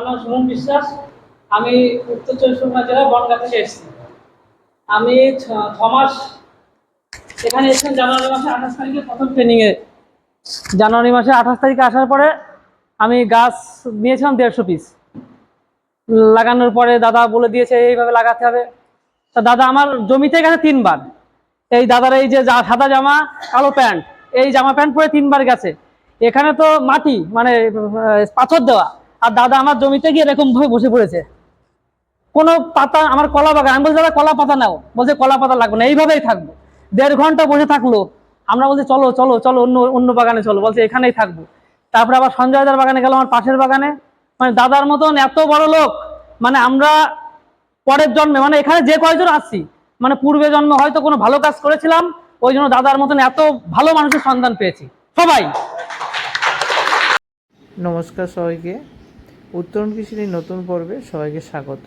আমার নাম সুমন বিশ্বাস। আমি উত্তর চব্বিশ পরগনা জেলার বনগা থেকে এসেছি। আমি ছ- ছ মাস এখানে এসেছেন জানুয়ারি মাসে আঠাশ তারিখে। প্রথম ট্রেনিংয়ে জানুয়ারি মাসে আঠাশ তারিখে আসার পরে আমি গাছ নিয়েছিলাম দেড়শো পিস লাগানোর পরে দাদা বলে দিয়েছে, এইভাবে লাগাতে হবে। তা দাদা আমার জমিতে গেছে তিনবার। এই দাদার এই যে সাদা জামা, কালো প্যান্ট, এই জামা প্যান্ট পরে তিনবার গেছে। এখানে তো মাটি মানে পাথর দেওয়া। আর দাদা আমার জমিতে গিয়ে এরকম ভাবে বসে পড়েছে। কোনো পাতা, আমার কলা বাগান, আমি বলছি, দাদা, কলা পাতা নাও। বলছে, কলা পাতা লাগবে না। এইভাবেই থাকব। দেড় ঘণ্টা বসে থাকল। আমরা বলছি, চলো চলো চলো, অন্য অন্য বাগানে চলো। বলছে, এখানেই থাকব। তারপরে আবার সঞ্জয় সঞ্জয়দার বাগানে গেলাম আমার পাশের বাগানে। মানে দাদার মতন এত বড় লোক। মানে আমরা পরের জন্মে মানে এখানে যে কয়জন আসছি মানে পূর্বে জন্মে হয়তো কোনো ভালো কাজ করেছিলাম, ওই জন্য দাদার মতন এত ভালো মানুষের সন্ধান পেয়েছি। সবাই। নমস্কার সবাইকে। উত্তরণ কৃষির নতুন পর্বে সবাইকে স্বাগত।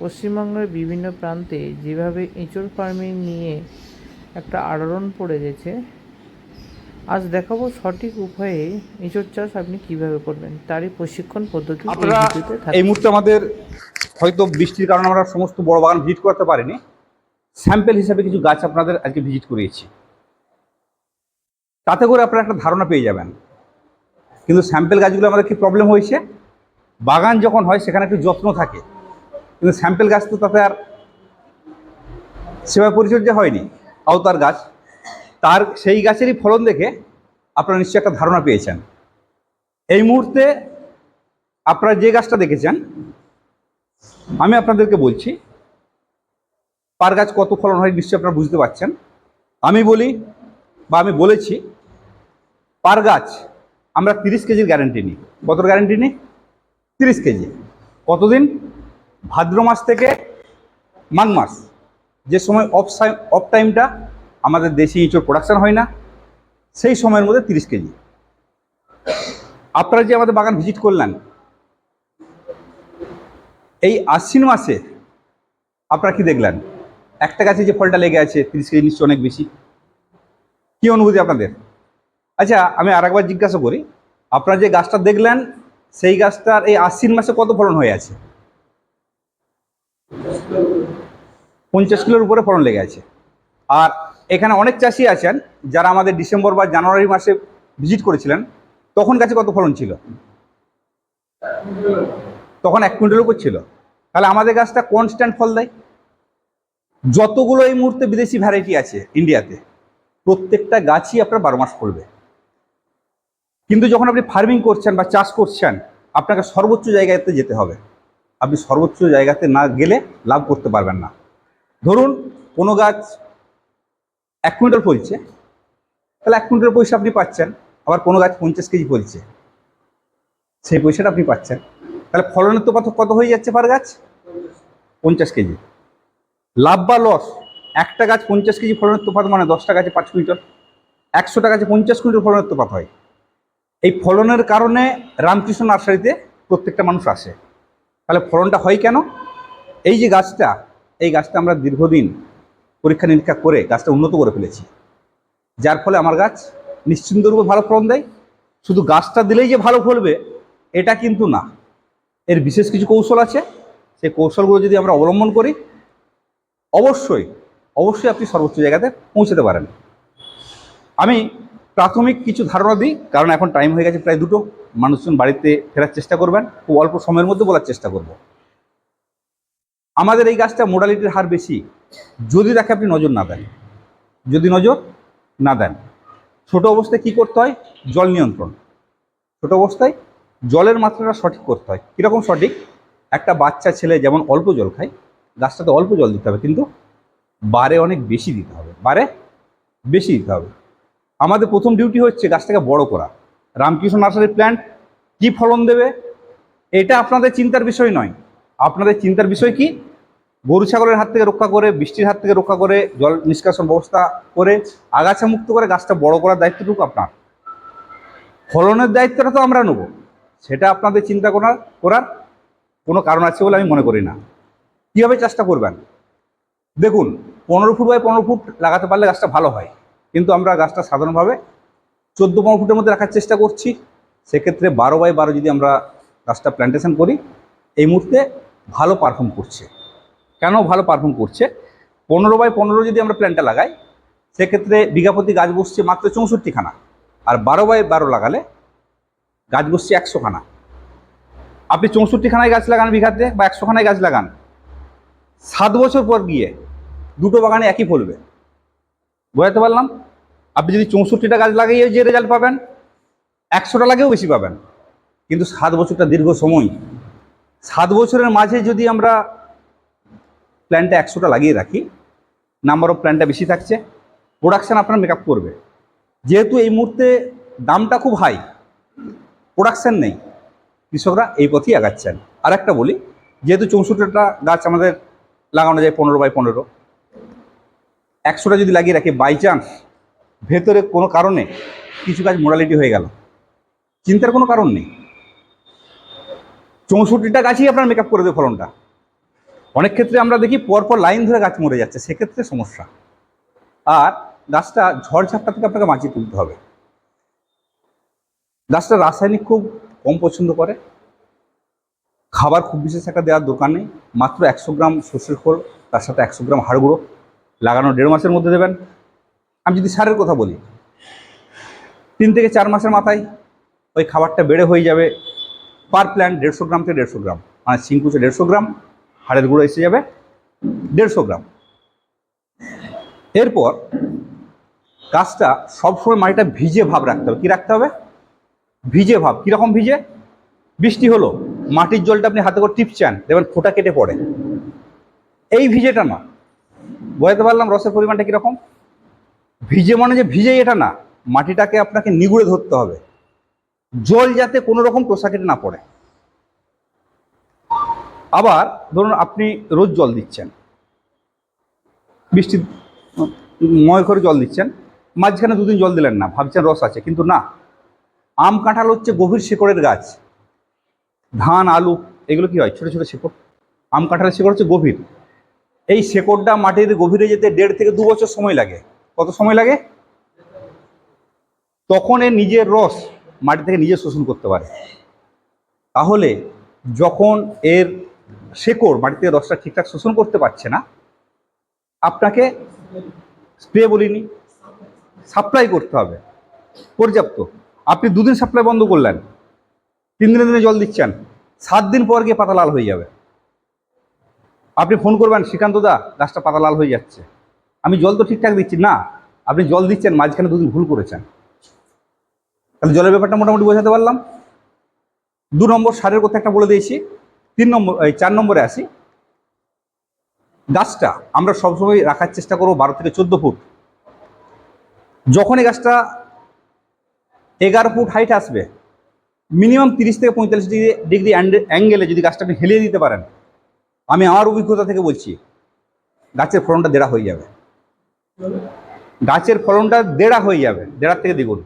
পশ্চিমবঙ্গের বিভিন্ন প্রান্তে যেভাবে এঁচড় ফার্মিং নিয়ে একটা আলোড়ন পড়ে গেছে আজ দেখাবো সঠিক উপায়ে এঁচড় চাষ আপনি কীভাবে করবেন তারই প্রশিক্ষণ পদ্ধতি এই। মুহূর্তে আমাদের হয়তো বৃষ্টির কারণে আমরা সমস্ত বড় বাগান ভিজিট করতে পারিনি স্যাম্পেল হিসাবে কিছু গাছ আপনাদের আজকে ভিজিট করিয়েছি। তাতে করে আপনারা একটা ধারণা পেয়ে যাবেন কিন্তু স্যাম্পেল গাছগুলো আমাদের কি প্রবলেম হয়েছে? বাগান যখন হয়, সেখানে একটু যত্ন থাকে। কিন্তু স্যাম্পেল গাছ তো তাতে আর সেবা পরিচর্যা হয়নি। আওতার গাছ। তার সেই গাছেরই ফলন দেখে আপনারা নিশ্চয়ই একটা ধারণা পেয়েছেন। এই মুহূর্তে আপনারা যে গাছটা দেখেছেন, আমি আপনাদেরকে বলছি, পার গাছ কত ফলন হয় নিশ্চয়ই আপনারা বুঝতে পারছেন। আমি বলি বা আমি বলেছি, পার গাছ আমরা তিরিশ কেজির গ্যারেন্টি নিই। কত গ্যারেন্টি নিই? তিরিশ কেজি। কতদিন? ভাদ্র মাস থেকে মাঘ মাস। যে সময় অফ অফ টাইমটা আমাদের দেশি ইঁচড় প্রোডাকশন হয় না, সেই সময়ের মধ্যে তিরিশ কেজি। আপনারা যে আমাদের বাগান ভিজিট করলেন, এই আশ্বিন মাসে আপনারা কি দেখলেন? একটা গাছে যে ফলটা লেগে আছে, তিরিশ কেজি নিশ্চয় অনেক বেশি। কি অনুভূতি আপনাদের? আচ্ছা আমি আরেকবার জিজ্ঞাসা করি, আপনারা যে গাছটা দেখলেন সেই গাছটার এই আশ্বিন মাসে কত ফলন হয়ে আছে? পঞ্চাশ কিলোর উপরে ফলন লেগে আছে। আর এখানে অনেক চাষি আছেন যারা আমাদের ডিসেম্বর বা জানুয়ারি মাসে ভিজিট করেছিলেন। তখন গাছে কত ফলন ছিল? তখন এক কুইন্টাল উপর ছিল। তাহলে আমাদের গাছটা কনস্ট্যান্ট ফল দেয়? যতগুলো এই মুহূর্তে বিদেশি ভ্যারাইটি আছে ইন্ডিয়াতে, প্রত্যেকটা গাছই আপনার বারো মাস ফলবে। কিন্তু যখন আপনি ফার্মিং করছেন বা চাষ করছেন, আপনাকে সর্বোচ্চ জায়গাতে যেতে হবে। আপনি সর্বোচ্চ জায়গাতে না গেলে লাভ করতে পারবেন না। ধরুন, কোনো গাছ এক কুইন্টাল ফলছে, তাহলে এক কুইন্টাল পয়সা আপনি পাচ্ছেন, আবার কোনো গাছ পঞ্চাশ কেজি ফলছে, সেই পয়সাটা আপনি পাচ্ছেন। তাহলে ফলনের তো কত কত হয়ে যাচ্ছে পার গাছ? পঞ্চাশ কেজি। লাভ বা লস একটা গাছ পঞ্চাশ কেজি ফলনের তোফাত মানে দশটা গাছে পাঁচ কুইন্টাল। একশোটা গাছে পঞ্চাশ কুইন্টাল ফলনের তোফাত হয়। এই ফলনের কারণে রামকৃষ্ণ নার্সারিতে প্রত্যেকটা মানুষ আসে। তাহলে ফলনটা হয় কেন? এই যে গাছটা, এই গাছটা আমরা দীর্ঘদিন পরীক্ষা নিরীক্ষা করে গাছটা উন্নত করে ফেলেছি। যার ফলে আমার গাছ নিশ্চিন্তরূপে ভালো ফলন দেয়। শুধু গাছটা দিলেই যে ভালো ফলবে, এটা কিন্তু না। এর বিশেষ কিছু কৌশল আছে। সেই কৌশলগুলো যদি আমরা অবলম্বন করি, অবশ্যই অবশ্যই আপনি সর্বোচ্চ জায়গাতে পৌঁছতে পারেন। আমি প্রাথমিক কিছু ধারণা দিই, কারণ এখন টাইম হয়ে গেছে প্রায় দুটো। মানুষজন বাড়িতে ফেরার চেষ্টা করবেন, খুব অল্প সময়ের মধ্যে বলার চেষ্টা করব। আমাদের এই গাছটা মোডালিটির হার বেশি। যদি তাকে আপনি নজর না দেন, যদি নজর না দেন, ছোট অবস্থায় কি করতে হয়? জল নিয়ন্ত্রণ। ছোট অবস্থায় জলের মাত্রাটা সঠিক করতে হয়। কীরকম সঠিক? একটা বাচ্চা ছেলে যেমন অল্প জল খায়, গাছটাতে অল্প জল দিতে হবে, কিন্তু বারে অনেক বেশি দিতে হবে। বারে বেশি দিতে হবে। আমাদের প্রথম ডিউটি হচ্ছে গাছটাকে বড় করা। রামকৃষ্ণ নার্সারি প্ল্যান্ট কি ফলন দেবে? এটা আপনাদের চিন্তার বিষয় নয়। আপনাদের চিন্তার বিষয় কি? গরু ছাগলের হাত থেকে রক্ষা করে, বৃষ্টির হাত থেকে রক্ষা করে, জল নিষ্কাশন ব্যবস্থা করে, আগাছা মুক্ত করে গাছটা বড় করার দায়িত্বটুকু আপনার। ফলনের দায়িত্বটা তো আমরা নেব। সেটা আপনাদের চিন্তা করার করার কোনো কারণ আছে বলে আমি মনে করি না। কীভাবে চাষটা করবেন? দেখুন, পনেরো ফুট বাই পনেরো ফুট লাগাতে পারলে গাছটা ভালো হয়। কিন্তু আমরা গাছটা সাধারণভাবে চোদ্দ পনেরো ফুটের মধ্যে রাখার চেষ্টা করছি। সেক্ষেত্রে বারো বাই বারো যদি আমরা গাছটা প্ল্যান্টেশন করি, এই মুহূর্তে ভালো পারফর্ম করছে। কেন ভালো পারফর্ম করছে? পনেরো বাই পনেরো যদি আমরা প্ল্যান্টটা লাগাই, সেক্ষেত্রে বিঘাপতি গাছ বসছে মাত্র চৌষট্টিখানা। আর বারো বাই বারো লাগালে গাছ বসছে একশোখানা। আপনি চৌষট্টিখানায় গাছ লাগান বিঘাতে বা একশোখানায় গাছ লাগান, সাত বছর পর গিয়ে দুটো বাগানে একই ফলবে। বোঝাতে পারলাম? আপনি যদি চৌষট্টিটা গাছ লাগিয়ে যে রেজাল্ট পাবেন, একশোটা লাগেও বেশি পাবেন। কিন্তু সাত বছরটা দীর্ঘ সময়। সাত বছরের মাঝে যদি আমরা প্ল্যানটা একশোটা লাগিয়ে রাখি নাম্বার অফ প্ল্যানটা বেশি থাকছে প্রোডাকশান আপনার মেকআপ করবে। যেহেতু এই মুহূর্তে দামটা খুব হাই প্রোডাকশান নেই। কৃষকরা এই পথেই আগাচ্ছেন। আর একটা বলি, যেহেতু চৌষট্টিটা গাছ আমাদের লাগানো যায় পনেরো বাই পনেরো একশোটা যদি লাগিয়ে রাখি বাই চান্স ভেতরে কোনো কারণে কিছু গাছ মোরালিটি হয়ে গেল। চিন্তার কোনো কারণ নেই। চৌষট্টিটা গাছই আপনার মেকআপ করে দেবে ফলনটা। অনেক ক্ষেত্রে আমরা দেখি পরপর লাইন ধরে গাছ মরে যাচ্ছে, সেক্ষেত্রে সমস্যা। আর গাছটা ঝড়ঝাপটা থেকে আপনাকে বাঁচিয়ে তুলতে হবে। গাছটা রাসায়নিক খুব কম পছন্দ করে। খাবার খুব বিশেষ একটা দেওয়ার দরকার নেই। মাত্র একশো গ্রাম সর্ষের খোল, তার সাথে একশো গ্রাম হাড় গুঁড়ো লাগানোর দেড় মাসের মধ্যে দেবেন। আমি যদি সারের কথা বলি, তিন থেকে চার মাসের মাথায় ওই খাবারটা বেড়ে হয়ে যাবে পার প্ল্যান্ট দেড়শো গ্রাম থেকে দেড়শো গ্রাম। মানে সিংকুচে দেড়শো গ্রাম, হাড়ের গুঁড়ো এসে যাবে দেড়শো গ্রাম। এরপর গাছটা সবসময় মাটিটা ভিজে ভাব রাখতে হবে। কী রাখতে হবে? ভিজে ভাব। কীরকম ভিজে? বৃষ্টি হলো, মাটির জলটা আপনি হাতে করে টিপছেন, দেখবেন ফোঁটা কেটে পড়ে। এই ভিজেটা না বোঝাতে পারলাম রসের পরিমাণটা কীরকম? ভিজে মানে যে ভিজেই এটা না, মাটিটাকে আপনাকে নিগুড়ে ধরতে হবে। জল যাতে কোনো রকম টোসা কেটে না পড়ে। আবার ধরুন আপনি রোজ জল দিচ্ছেন। বৃষ্টি ময় করে জল দিচ্ছেন, মাঝখানে দুদিন জল দিলেন না, ভাবছেন রস আছে, কিন্তু না। আম কাঁঠাল হচ্ছে গভীর শেকড়ের গাছ। ধান, আলু, এগুলো কি হয়? ছোটো ছোটো শেকড়। আম কাঁঠালের শেকড় হচ্ছে গভীর। এই শেকড়টা মাটির গভীরে যেতে দেড় থেকে দু বছর সময় লাগে। কত সময় লাগে? তখন এর নিজের রস মাটি থেকে নিজে শোষণ করতে পারে। তাহলে যখন এর শেকড় মাটি থেকে রসটা ঠিকঠাক শোষণ করতে পারছে না, আপনাকে স্প্রে বলিনি, সাপ্লাই করতে হবে। পর্যাপ্ত। আপনি দুদিন সাপ্লাই বন্ধ করলেন, তিন দিনের দিনে জল দিচ্ছেন, সাত দিন পর গিয়ে পাতা লাল হয়ে যাবে। আপনি ফোন করবেন, শ্রীকান্ত দা, গাছটা পাতা লাল হয়ে যাচ্ছে। আমি জল তো ঠিকঠাক দিচ্ছি, না, আপনি জল দিচ্ছেন, মাঝখানে দুদিন ভুল করেছেন। তাহলে জলের ব্যাপারটা মোটামুটি বোঝাতে পারলাম। দু নম্বর সারের কথা একটা বলে দিয়েছি, তিন নম্বর, এই চার নম্বরে আসি। গাছটা আমরা সবসময় রাখার চেষ্টা করব বারো থেকে চোদ্দ ফুট। যখনই গাছটা এগারো ফুট হাইট আসবে মিনিমাম তিরিশ থেকে পঁয়তাল্লিশ ডিগ্রি ডিগ্রি অ্যাঙ্গেলে যদি গাছটা আপনি হেলিয়ে দিতে পারেন আমি আমার অভিজ্ঞতা থেকে বলছি গাছের ফলনটা দেড়া হয়ে যাবে। গাছের ফলনটা দেড়া হয়ে যাবে দেড়ার থেকে দ্বিগুণ।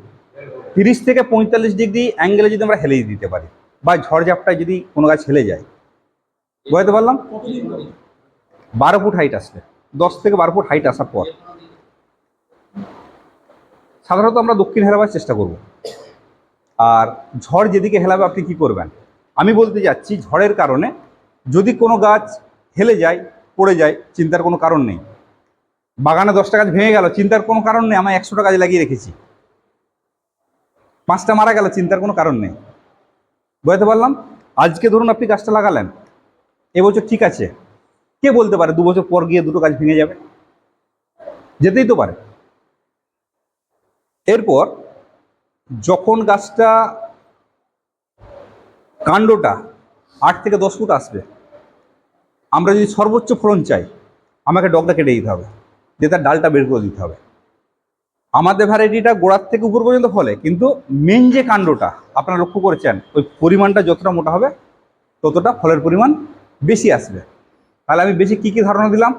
তিরিশ থেকে পঁয়তাল্লিশ ডিগ্রি অ্যাঙ্গেলে যদি আমরা হেলিয়ে দিতে পারি বা ঝড়ঝাপটায় যদি কোনো গাছ হেলে যায় বুঝতে পারলাম? বারো ফুট হাইট আসবে দশ থেকে বারো ফুট হাইট আসার পর। সাধারণত আমরা দক্ষিণ হেলাবার চেষ্টা করব। আর ঝড় যেদিকে হেলাবে আপনি কি করবেন? আমি বলতে যাচ্ছি ঝড়ের কারণে যদি কোনো গাছ হেলে যায়, পড়ে যায়, চিন্তার কোনো কারণ নেই। বাগানে দশটা গাছ ভেঙে গেল, চিন্তার কোনো কারণ নেই, আমি একশোটা গাছ লাগিয়ে রেখেছি। পাঁচটা মারা গেল, চিন্তার কোনো কারণ নেই। বুঝতে পারলাম? আজকে ধরুন আপনি গাছটা লাগালেন, এবছর ঠিক আছে। কে বলতে পারে, দু বছর পর গিয়ে দুটো গাছ ভেঙে যাবে? যেতেই তো পারে। এরপর যখন গাছটা কাণ্ডটা আট থেকে দশ ফুট আসবে। আমরা যদি সর্বোচ্চ ফলন চাই, আমাকে ডগটা কেটে দিতে হবে, দিয়ে তার ডালটা বের করে দিতে হবে। আমাদের ভ্যারাইটিটা গোড়ার থেকে উপর পর্যন্ত ফলে, কিন্তু মেন যে কাণ্ডটা আপনারা লক্ষ্য করেছেন, ওই পরিমাণটা যতটা মোটা হবে, ততটা ফলের পরিমাণ বেশি আসবে। তাহলে আমি বেশি কী কী ধারণা দিলাম?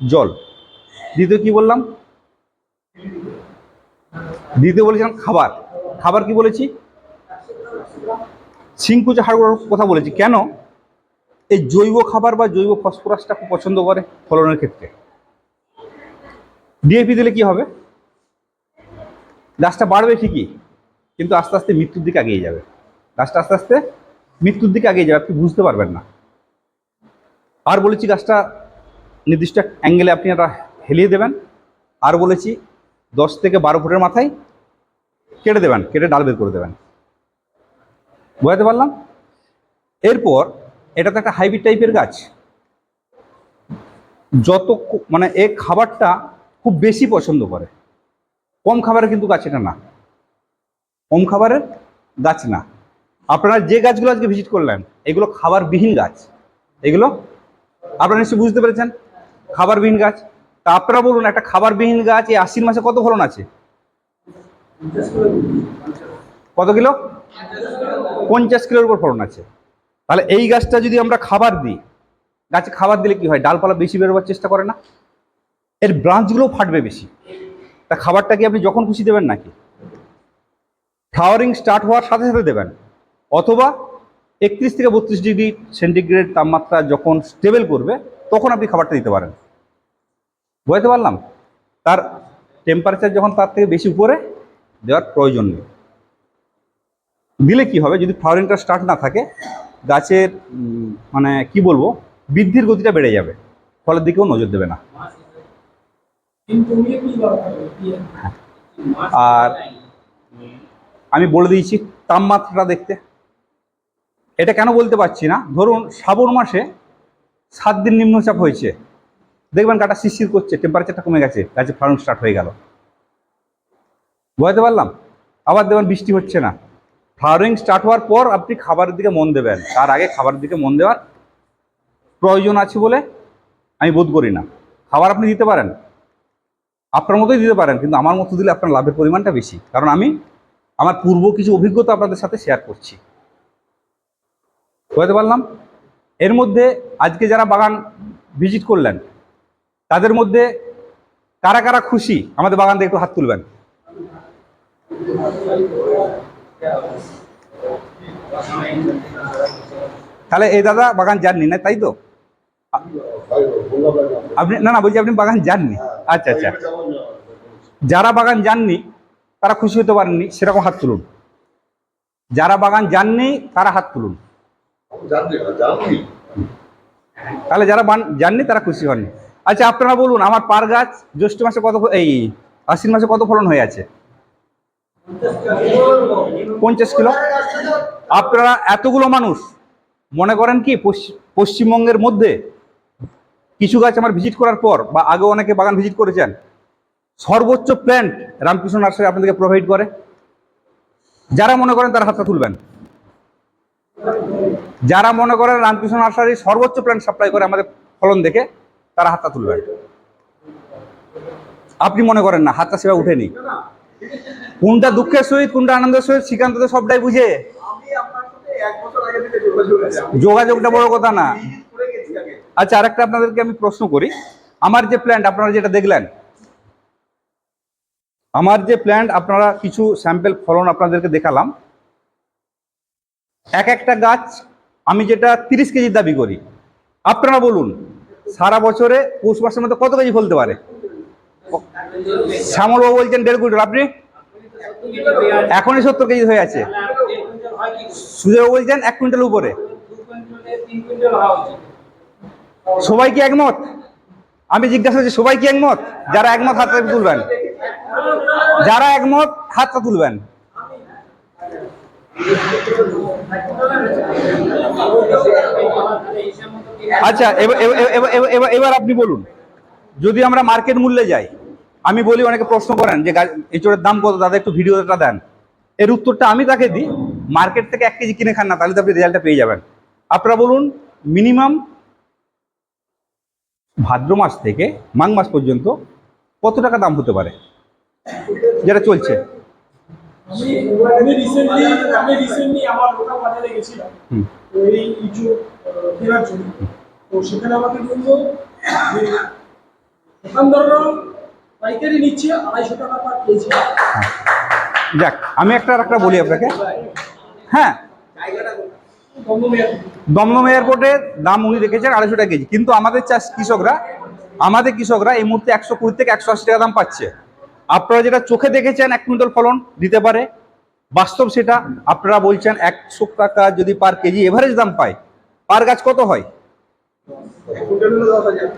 জল। দ্বিতীয় কি বললাম? দ্বিতীয় বলেছিলাম খাবার। খাবার কি বলেছি? সিংকুচে হাড়গুলোর কথা বলেছি, কেন এই জৈব খাবার বা জৈব ফসফরাসটা খুব পছন্দ করে ফলনের ক্ষেত্রে? ডিএপি দিলে কি হবে? গাছটা বাড়বে ঠিকই, কিন্তু আস্তে আস্তে মৃত্যুর দিকে এগিয়ে যাবে। গাছটা আস্তে আস্তে মৃত্যুর দিকে এগিয়ে যাবে, আপনি বুঝতে পারবেন না। আর বলেছি গাছটা নির্দিষ্ট অ্যাঙ্গেলে আপনি একটা হেলিয়ে দেবেন, আর বলেছি দশ থেকে বারো ফুটের মাথায় কেটে দেবেন, কেটে ডাল বের করে দেবেন। বোঝাতে পারলাম? এরপর এটা তো একটা হাইব্রিড টাইপের গাছ। যত মানে এ খাবারটা খুব বেশি পছন্দ করে। কম খাবারের কিন্তু গাছ এটা না। কম খাবারের গাছ না। আপনারা যে গাছগুলো আজকে ভিজিট করলেন, এগুলো খাবারবিহীন গাছ। এগুলো আপনারা নিশ্চয়ই বুঝতে পেরেছেন, খাবারবিহীন গাছ। তা আপনারা বলুন, একটা খাবারবিহীন গাছ এই আশ্বিন মাসে কত ফলন আছে? কত কিলো? পঞ্চাশ কিলোর উপর ফলন আছে। তাহলে এই গাছটা যদি আমরা খাবার দিই, গাছে খাবার দিলে কি হয়? ডালপালা বেশি বেরোবার চেষ্টা করে না? এর ব্রাঞ্চগুলোও ফাটবে বেশি। তা খাবারটা কি আপনি যখন খুশি দেবেন নাকি? ফ্লাওয়ারিং স্টার্ট হওয়ার সাথে সাথে দেবেন। অথবা একত্রিশ থেকে বত্রিশ ডিগ্রি সেন্টিগ্রেড তাপমাত্রা যখন স্টেবল করবে, তখন আপনি খাবারটা দিতে পারেন। বুঝতে পারলাম? তার টেম্পারেচার যখন তার থেকে বেশি উপরে, দেওয়ার প্রয়োজন নেই। দিলে কি হবে? যদি ফ্লাওয়ারিংটা স্টার্ট না থাকে, গাছের মানে কি বলব, বৃদ্ধির গতিটা বেড়ে যাবে। ফলের দিকেও নজর দেবে না। আর আমি বলে দিয়েছি তাপমাত্রাটা দেখতে। এটা কেন বলতে পারছি না? ধরুন, শ্রাবণ মাসে সাত দিন নিম্নচাপ হয়েছে। দেখবেন গাটা শিরশির করছে টেম্পারেচারটা কমে গেছে গাছে ফলন স্টার্ট হয়ে গেল। বুঝতে পারলাম? আবার দেখবেন বৃষ্টি হচ্ছে না। ফ্লাওয়ারিং স্টার্ট হওয়ার পর আপনি খাবারের দিকে মন দেবেন। তার আগে খাবারের দিকে মন দেওয়ার প্রয়োজন আছে বলে আমি বোধ করি না। খাবার আপনি দিতে পারেন। আপনার মতোই দিতে পারেন, কিন্তু আমার মতো দিলে আপনার লাভের পরিমাণটা বেশি। কারণ আমি আমার পূর্ব কিছু অভিজ্ঞতা আপনাদের সাথে শেয়ার করছি। বুঝতে পারলাম? এর মধ্যে আজকে যারা বাগান ভিজিট করলেন, তাদের মধ্যে কারা কারা খুশি? আমাদের বাগান থেকে একটু হাত তুলবেন। তাহলে এই দাদা বাগান যাননি না, তাই তো? আপনি না না, বলছি আপনি বাগান যাননি। আচ্ছা আচ্ছা। যারা বাগান যাননি, তারা খুশি হতে পারেননি, সেরকম হাত তুলুন। যারা বাগান যাননি, তারা হাত তুলুন। তাহলে যারা যাননি, তারা খুশি হননি। আচ্ছা আপনারা বলুন, আমার পার গাছ জ্যৈষ্ঠ মাসে কত এই আশ্বিন মাসে কত ফলন হয়ে আছে? পঞ্চাশ কিলো। আপনারা এতগুলো মানুষ, মনে করেন কি পশ্চিমবঙ্গের মধ্যে কিছু গাছ আমার ভিজিট করার পর, বা আগেও অনেকে বাগান ভিজিট করেছেন, সর্বোচ্চ প্ল্যান্ট রামকৃষ্ণ নার্সারি আপনাদেরকে প্রোভাইড করে। যারা মনে করেন তারা হাতটা তুলবেন। যারা মনে করেন রামকৃষ্ণ নার্সারি সর্বোচ্চ প্ল্যান্ট সাপ্লাই করে আমাদের ফলন দেখে, তারা হাতটা তুলবেন। আপনি মনে করেন না, হাতটা সেবা উঠেনি। কোনটা দুঃখের সহিত কোনটা আনন্দের সহিত শ্রীকান্ত তো সবটাই বুঝে। যোগাযোগটা বড় কথা না। আচ্ছা আরেকটা আপনাদেরকে আমি প্রশ্ন করি। আমার যে প্ল্যান্ট আপনারা যেটা দেখলেন আমার যে প্ল্যান্ট আপনারা কিছু স্যাম্পেল ফলন আপনাদেরকে দেখালাম। এক একটা গাছ আমি যেটা তিরিশ কেজির দাবি করি। আপনারা বলুন সারা বছরে পৌষ মাসের মধ্যে কত কেজি ফলতে পারে? শ্যামলবাবু বলছেন দেড় কুইন্টাল, আপনি? এখনই সত্তর কেজি হয়ে আছে। সুজয় বলছেন এক কুইন্টাল উপরে। সবাই কি একমত? আমি জিজ্ঞাসা করছি, সবাই কি একমত? যারা একমত হাতটা তুলবেন। যারা একমত হাতটা তুলবেন। আচ্ছা এবার আপনি বলুন। যদি আমরা মার্কেট মূল্যে যাই আমি বলি অনেকে প্রশ্ন করেন যে এঁচড়ের দাম কত দাদা একটু ভিডিওটা দেন। এর উত্তরটা আমি তাকে দিই মার্কেট থেকে এক কেজি কিনে খান না তাহলে তো আপনি রেজাল্টটা পেয়ে যাবেন। আপনারা বলুন মিনিমাম ভাদ্র মাস থেকে মাঘ মাস পর্যন্ত কত টাকা দাম হতে পারে? যেটা চলছে। আমি আমি রিসেন্টলি আমি রিসেন্টলি আমার লোকাল বাজারে গেছিলাম। এই ইঁচু কেনার জন্য। তো সেখানে আমাকে বলল কেজি। যাক, আমি একটা আর একটা বলি আপনাকে। হ্যাঁ দমদম এয়ারপোর্টে দাম উনি রেখেছেন আড়াইশো টাকা কেজি। কিন্তু আমাদের চাষ কৃষকরা, আমাদের কৃষকরা এই মুহূর্তে একশো কুড়ি থেকে একশো আশি টাকা দাম পাচ্ছে। আপনারা যেটা চোখে দেখেছেন, এক কুইন্টাল ফলন দিতে পারে। বাস্তব সেটা, আপনারা বলছেন একশো টাকা যদি পার কেজি এভারেজ দাম পায়। পার গাছ কত হয়?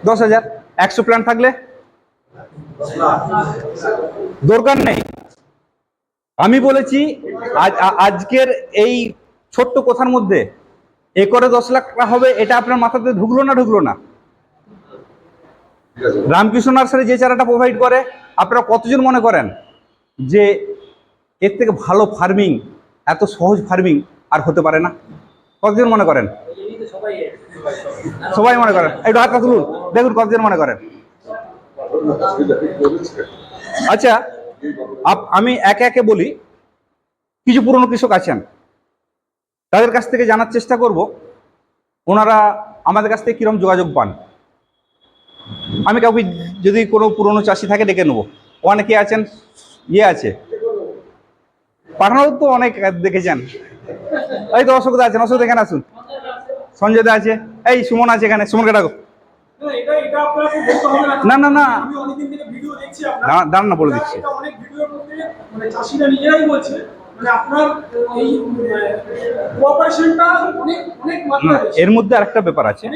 দশ হাজার। একশো প্ল্যান থাকলে? দরকার নেই। আমি বলেছি আজকের এই ছোট্ট কথার মধ্যে একরে দশ লাখ টাকা হবে, এটা আপনার মাথাতে ঢুকলো না ঢুকলো না? রামকৃষ্ণ নার্সারি যে চারাটা প্রোভাইড করে, আপনারা কতজন মনে করেন যে এর থেকে ভালো ফার্মিং এত সহজ ফার্মিং আর হতে পারে না? কতজন মনে করেন? সবাই মনে করেন একটু হাতটা তুলুন। দেখুন কতজন মনে করেন আচ্ছা আমি একে একে বলি। কিছু পুরনো কৃষক আছেন। তাদের কাছ থেকে জানার চেষ্টা করব। ওনারা আমাদের কাছ থেকে কিরম যোগাযোগ পান। আমি কাউকে যদি কোনো পুরনো চাষি থাকে ডেকে নেব। অনেকে আছেন ইয়ে আছে। পাঠানো তো অনেক দেখেছেন। এই তো অসুবিধা আছেন। অসুবিধা এখানে আসুন। সঞ্জয় দা আছে। এই সুমন আছে এখানে। সুমনকে ডাকো। না, এটা এটা আপনাকে বলতে হবে না, না, দাঁড়ান না। বলে দিচ্ছি। এটা অনেক ভিডিওর মধ্যে মানে চাষিরা নিজেরাই বলছে মানে আপনার এই কোঅপারেশনটা অনেক অনেক না, এর মধ্যে আরেকটা ব্যাপার আছে।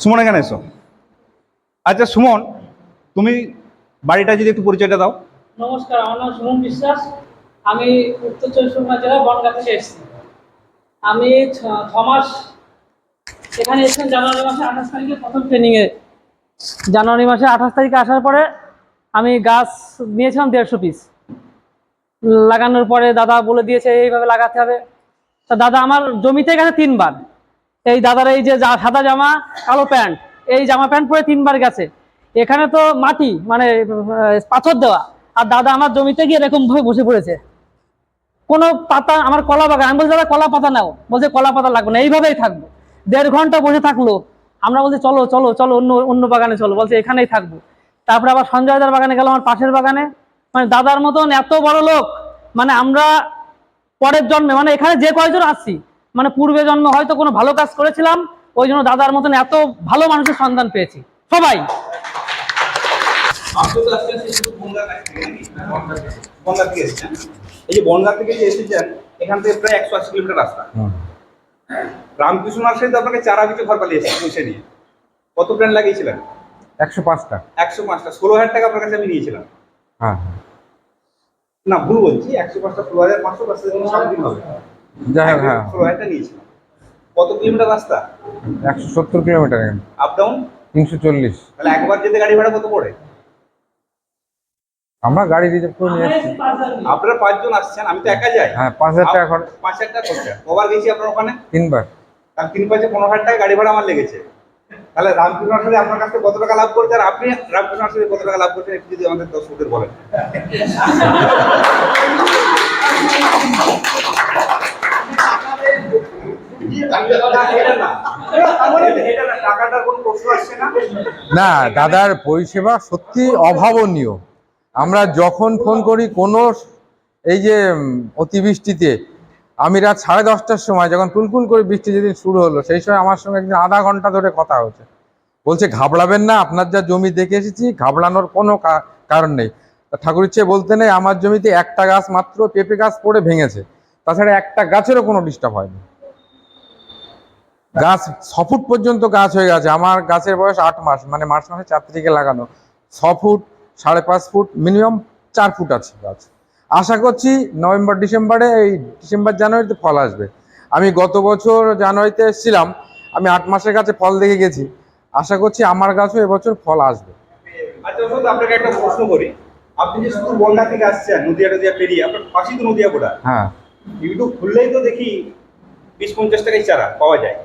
সুমন এখানে এসো। আচ্ছা সুমন তুমি বাড়িটা যদি একটু পরিচয়টা দাও। নমস্কার আমার নাম সুমন বিশ্বাস। আমি উত্তর চব্বিশ পরগনা জেলার বনগা থেকে এসেছি। আমি ছ- মাস এখানে এসেছেন জানুয়ারি মাসে আঠাশ তারিখে প্রথম ট্রেনিংয়ে জানুয়ারি মাসে আঠাশ তারিখে আসার পরে আমি গাছ নিয়েছিলাম দেড়শো পিস লাগানোর পরে দাদা বলে দিয়েছে, এইভাবে লাগাতে হবে। তা দাদা আমার জমিতে গেছে তিনবার। এই দাদার এই যে সাদা জামা, কালো প্যান্ট, এই জামা প্যান্ট পরে তিনবার গেছে। এখানে তো মাটি মানে পাথর দেওয়া। আর দাদা আমার জমিতে গিয়ে এরকমভাবে বসে পড়েছে। কোনো পাতা আমার কলা বাগান, আমি বলছি, দাদা, কলা পাতা নাও। বলছে, কলা পাতা লাগবে না। এইভাবেই থাকব। দেড় ঘণ্টা বসে থাকল, আমরা বলছি, চলো চলো চলো, অন্য অন্য বাগানে চলো। বলছে, এখানেই থাকব। তারপরে আবার সঞ্জয়দার বাগানে গেলাম, আমার পাশের বাগানে। মানে দাদার মতন এত বড় লোক মানে আমরা পরের জন্মে মানে এখানে যে কয়জন আসছি মানে পূর্বে জন্মে হয়তো কোনো ভালো কাজ করেছিলাম, ওই জন্য দাদার মতন এত ভালো মানুষের সন্ধান পেয়েছি। সবাই। এই যে বনগা থেকে যে এসেছেন এখান থেকে প্রায় একশো আশি কিলোমিটার রাস্তা। রামকৃষ্ণ নার্সারিতে আপনাকে চারা বিচে ঘর পালিয়ে এসেছে পৌঁছে নিয়ে। কত প্ল্যান লাগিয়েছিলেন? একশো পাঁচটা। একশো পাঁচটা ষোলো হাজার টাকা আপনার কাছে আমি নিয়েছিলাম। হ্যাঁ না ভুল বলছি একশো পাঁচটা ষোলো হাজার পাঁচশো পাঁচশো সামথিং হবে। হ্যাঁ। ষোলো হাজারটা নিয়েছিলাম। কত কিলোমিটার রাস্তা? একশো সত্তর কিলোমিটার আপ ডাউন তিনশো চল্লিশ। তাহলে একবার যেতে গাড়ি ভাড়া কত পড়ে? আমরা গাড়ি রিজার্ভ করে নিয়ে এসেছি। আপনারা পাঁচজন আসছেন আমি তো একা যাই। হ্যাঁ পাঁচ হাজার টাকা খরচ। পাঁচ হাজার টাকা খরচা। কবার গেছি আপনার ওখানে? তিনবার। তার তিন পাঁচে পনেরো হাজার টাকা গাড়ি ভাড়া আমার লেগেছে। তাহলে রামকৃষ্ণ নার্সারি আপনার কাছ থেকে কত টাকা লাভ করছে? আর আপনি রামকৃষ্ণ নার্সারি কত টাকা লাভ করছেন একটু যদি আমাদের দর্শকদের বলেন। টাকাটার কোনো প্রশ্ন আসছে না না দাদার পরিষেবা সত্যি অভাবনীয়। আমরা যখন ফোন করি কোনো এই যে অতিবৃষ্টিতে, আমি রাত সাড়ে দশটার সময় যখন কুলকুল করে বৃষ্টি যেদিন শুরু হলো, সেই সময় আমার সঙ্গে একদিন আধা ঘণ্টা ধরে কথা হচ্ছে বলছে, ঘাবড়াবেন না, আপনার যা জমি দেখে এসেছি, ঘাবড়ানোর কোনো কারণ নেই। ঠাকুর ইচ্ছে বলতে নেই, আমার জমিতে একটা গাছ মাত্র পেঁপে গাছ পড়ে ভেঙেছে। তাছাড়া একটা গাছেরও কোনো ডিস্টার্ব হয়নি। গাছ ছ ফুট পর্যন্ত গাছ হয়ে গেছে। আমার গাছের বয়স আট মাস মানে মার্চ মাসে চার তারিখে লাগানো। ছ ফুট সাড়ে পাঁচ ফুট মিনিমাম চার ফুট আছে গাছ। আশা করছি নভেম্বর ডিসেম্বরে এই ডিসেম্বর জানুয়ারিতে ফল আসবে। আমি গত বছর জানুয়ারিতে এসেছিলাম আমি আট মাসের কাছে ফল দেখে গেছি। আশা করছি আমার গাছও এবছর ফল আসবে। আচ্ছা আপনাকে একটা প্রশ্ন করি। আপনি যে শুধু বনগা থেকে আসছেন নদিয়া নদিয়া পেরিয়ে আপনার পাশেই তো নদিয়া গোড়া হ্যাঁ। ইউটিউব খুললেই তো দেখি বিশ পঞ্চাশ টাকায় চারা পাওয়া যায়।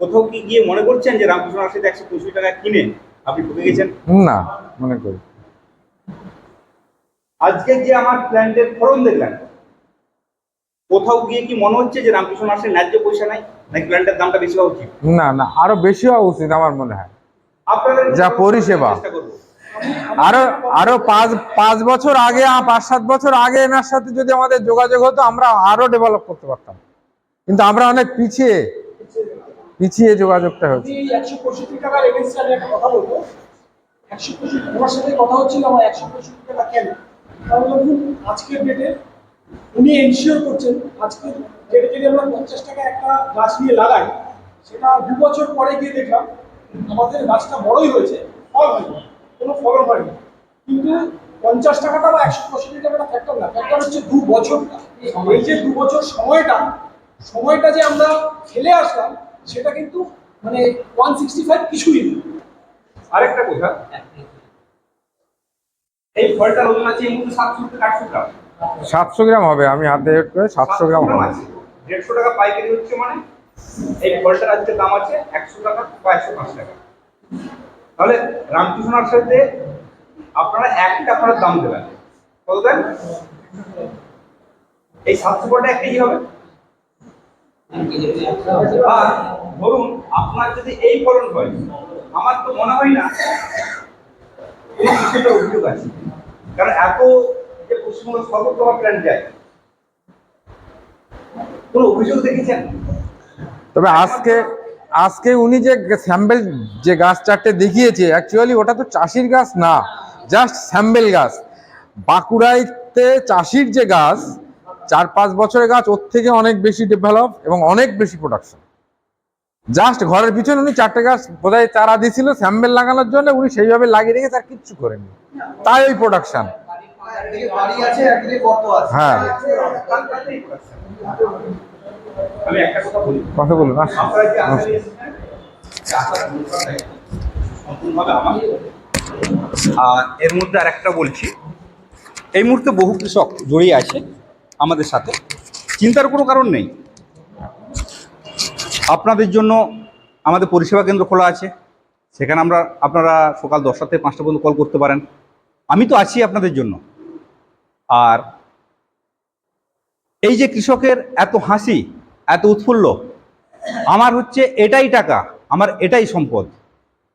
কোথাও কি গিয়ে মনে করছেন যে রামকৃষ্ণ একশো পঁচিশ টাকা কিনে আপনি ঠকে গেছেন? না মনে করি আজকে যে আমার প্ল্যান্টের ফলন দেখলেন কোথাও গিয়ে কি মনে হচ্ছে যে রামকৃষ্ণ নার্সারি ন্যায্য পয়সা নাই? নাকি প্ল্যান্টের দামটা বেশি হওয়া উচিত? না না আরও বেশি হওয়া উচিত আমার মনে হয়। আপনাদের যা পরিষেবা। আরও আরও পাঁচ পাঁচ বছর আগে পাঁচ সাত বছর আগে এনার সাথে যদি আমাদের যোগাযোগ হতো আমরা আরও ডেভেলপ করতে পারতাম। কিন্তু আমরা অনেক পিছিয়ে পিছিয়ে যোগাযোগটা হচ্ছে একশো পঁয়ষট্টি টাকার এগেন্সে আমি একটা কথা বলব। একশো পঁয়ষট্টি ওনার সাথে কথা হচ্ছিল আমার একশো পঁয়ষট্টি টাকা কেন? কারণ ধরুন আজকের ডেটে উনি এনশিওর করছেন আজকে ডেটে যদি আমরা পঞ্চাশ টাকা একটা গাছ নিয়ে লাগাই সেটা দু বছর পরে গিয়ে দেখলাম আমাদের গাছটা বড়ই হয়েছে ফল হয়নি কোনো ফলন হয়নি। কিন্তু পঞ্চাশ টাকাটা বা একশো পঁয়ষট্টি টাকাটা ফ্যাক্টর না ফ্যাক্টর হচ্ছে দু বছরটা। এই যে দু বছর সময়টা সময়টা যে আমরা ফেলে আসলাম সেটা কিন্তু মানে ওয়ান সিক্সটি ফাইভ কিছুই না। আরেকটা কথা এই ফলটার ওজন আছে এই মুহূর্তে সাতশো থেকে আটশো গ্রাম। সাতশো গ্রাম হবে আমি হাতে করে সাতশো গ্রাম হবে। আছে। দেড়শো টাকা পাইকারি হচ্ছে মানে এই ফলটার আজকে দাম আছে একশো টাকা বা একশো পাঁচ টাকা। তাহলে রামকৃষ্ণ নার্সারিতে আপনারা একটা ফলের দাম দেবেন। কত দেন? এই সাতশো ফলটা এক কেজি হবে। আর ধরুন আপনার যদি এই ফলন হয় আমার তো মনে হয় না কিছুটা অভিযোগ আছে। কারণ এত যে পশ্চিমবঙ্গ সর্বোত্তম প্ল্যান যায় কোনো অভিযোগ দেখেছেন? তবে আজকে আজকে উনি যে স্যাম্পেল যে গাছ চারটে দেখিয়েছে অ্যাকচুয়ালি ওটা তো চাষির গাছ না জাস্ট স্যাম্পেল গাছ। বাঁকুড়াইতে চাষির যে গাছ, চার পাঁচ বছরের গাছ, ওর থেকে অনেক বেশি ডেভেলপ এবং অনেক বেশি প্রোডাকশন জাস্ট ঘরের পিছনে উনি চারটে গাছ বোধহয় চারা দিয়েছিল, স্যাম্পেল লাগানোর জন্য উনি সেইভাবে লাগিয়ে রেখে তার কিচ্ছু করেননি। তাই ওই প্রোডাকশন হ্যাঁ। কথা বলুন আর এর মধ্যে আর একটা বলছি। এই মুহূর্তে বহু কৃষক জড়িয়ে আছে আমাদের সাথে। চিন্তার কোনো কারণ নেই। আপনাদের জন্য আমাদের পরিষেবা কেন্দ্র খোলা আছে। সেখানে আমরা, আপনারা সকাল দশটা থেকে পাঁচটা পর্যন্ত কল করতে পারেন। আমি তো আছি আপনাদের জন্য। আর এই যে কৃষকের এত হাসি, এত উৎফুল্ল, আমার হচ্ছে এটাই টাকা, আমার এটাই সম্পদ।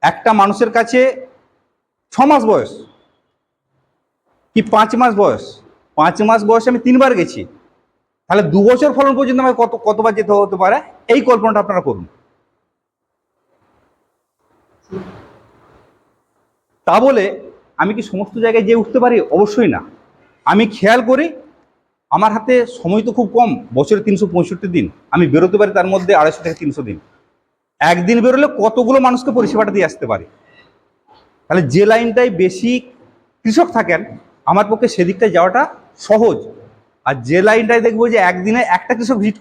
একটা মানুষের কাছে ছ মাস বয়স, কি পাঁচ মাস বয়স? পাঁচ মাস বয়সে আমি তিনবার গেছি। তাহলে দু বছর ফলন পর্যন্ত আমাকে কত, কতবার যেতে হতে পারে? এই কল্পনাটা আপনারা করুন। তা বলে আমি কি সমস্ত জায়গায় যেয়ে উঠতে পারি? অবশ্যই না। আমি খেয়াল করি, আমার হাতে সময় তো খুব কম, বছরে তিনশো পঁয়ষট্টি দিন। আমি বেরোতে পারি তার মধ্যে আড়াইশো থেকে তিনশো দিন। একদিন বেরোলে কতগুলো মানুষকে পরিষেবাটা দিয়ে আসতে পারি? তাহলে যে লাইনটায় বেশি কৃষক থাকেন, আমার পক্ষে সেদিকটায় যাওয়াটা সহজ। আর যে লাইনটায় দেখব যে একদিনে একটা কৃষক ভিজিট